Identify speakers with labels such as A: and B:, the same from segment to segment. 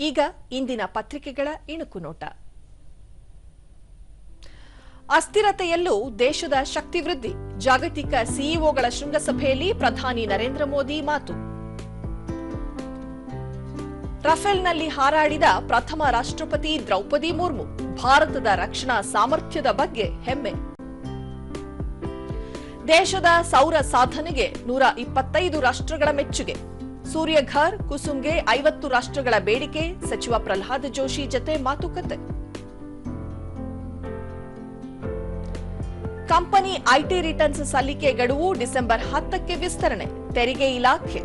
A: ಈಗ ಇಂದಿನ ಪತ್ರಿಕೆಗಳ ಇಣುಕು ನೋಟ. ಅಸ್ಥಿರತೆಯಲ್ಲೂ ದೇಶದ ಶಕ್ತಿ ವೃದ್ಧಿ, ಜಾಗತಿಕ ಸಿಇಒಗಳ ಶೃಂಗಸಭೆಯಲ್ಲಿ ಪ್ರಧಾನಿ ನರೇಂದ್ರ ಮೋದಿ ಮಾತು. ರಫೇಲ್ನಲ್ಲಿ ಹಾರಾಡಿದ ಪ್ರಥಮ ರಾಷ್ಟ್ರಪತಿ ದ್ರೌಪದಿ ಮುರ್ಮು, ಭಾರತದ ರಕ್ಷಣಾ ಸಾಮರ್ಥ್ಯದ ಬಗ್ಗೆ ಹೆಮ್ಮೆ. ದೇಶದ ಸೌರ ಸಾಧನೆಗೆ ನೂರ ಇಪ್ಪತ್ತೈದು ರಾಷ್ಟ್ರಗಳ ಮೆಚ್ಚುಗೆ. ಸೂರ್ಯಘರ್ ಕುಸುಂಗೆ ಐವತ್ತು ರಾಷ್ಟ್ರಗಳ ಬೇಡಿಕೆ, ಸಚಿವ ಪ್ರಹ್ಲಾದ್ ಜೋಶಿ ಜತೆ ಮಾತುಕತೆ. ಕಂಪನಿ ಐಟಿ ರಿಟರ್ನ್ಸ್ ಸಲ್ಲಿಕೆ ಗಡುವು ಡಿಸೆಂಬರ್ ಹತ್ತಕ್ಕೆ ವಿಸ್ತರಣೆ, ತೆರಿಗೆ ಇಲಾಖೆ.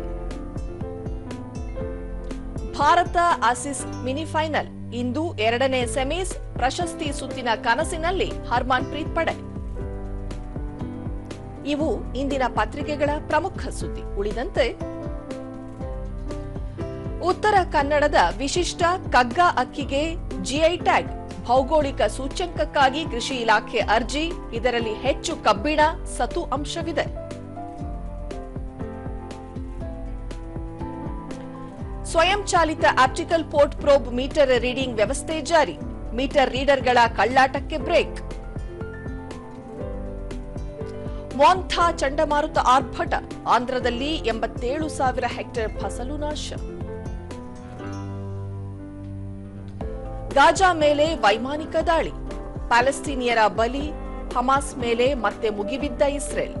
A: ಭಾರತ ಆಸಿಸ್ ಮಿನಿಫೈನಲ್ ಇಂದು ಎರಡನೇ ಸೆಮೀಸ್, ಪ್ರಶಸ್ತಿ ಸುತ್ತಿನ ಕನಸಿನಲ್ಲಿ ಹರ್ಮನ್ ಪ್ರೀತ್ ಪಡೆ. ಇವು ಇಂದಿನ ಪತ್ರಿಕೆಗಳ ಪ್ರಮುಖ ಸುದ್ದಿ. ಉಳಿದಂತೆ ಉತ್ತರ ಕನ್ನಡದ ವಿಶಿಷ್ಟ ಕಗ್ಗ ಅಕ್ಕಿಗೆ ಜಿಐ ಟ್ಯಾಗ್ ಭೌಗೋಳಿಕ ಸೂಚ್ಯಂಕಕ್ಕಾಗಿ ಕೃಷಿ ಇಲಾಖೆ ಅರ್ಜಿ, ಇದರಲ್ಲಿ ಹೆಚ್ಚು ಕಬ್ಬಿಣ ಸತು ಅಂಶವಿದೆ. ಸ್ವಯಂಚಾಲಿತ optical port probe meter reading ವ್ಯವಸ್ಥೆ ಜಾರಿ, ಮೀಟರ್ ರೀಡರ್ಗಳ ಕಳ್ಳಾಟಕ್ಕೆ ಬ್ರೇಕ್. ಮೋಂಥಾ ಚಂಡಮಾರುತ ಆರ್ಭಟ, ಆಂಧ್ರದಲ್ಲಿ ಎಂಬತ್ತೇಳು ಸಾವಿರ ಹೆಕ್ಟೇರ್ ಫಸಲು ನಾಶ. ಗಾಜಾ ಮೇಲೆ ವೈಮಾನಿಕ ದಾಳಿ. ಪ್ಯಾಲೆಸ್ತೀನಿಯರ ಬಲಿ, ಹಮಾಸ್ ಮೇಲೆ ಮತ್ತೆ ಮುಗಿಬಿದ್ದ ಇಸ್ರೇಲ್.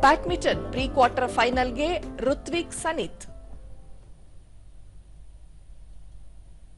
A: ಬ್ಯಾಡ್ಮಿಂಟನ್ ಪ್ರೀ ಕ್ವಾರ್ಟರ್ ಫೈನಲ್ಗೆ ಋತ್ವಿಕ್ ಸನಿತ್.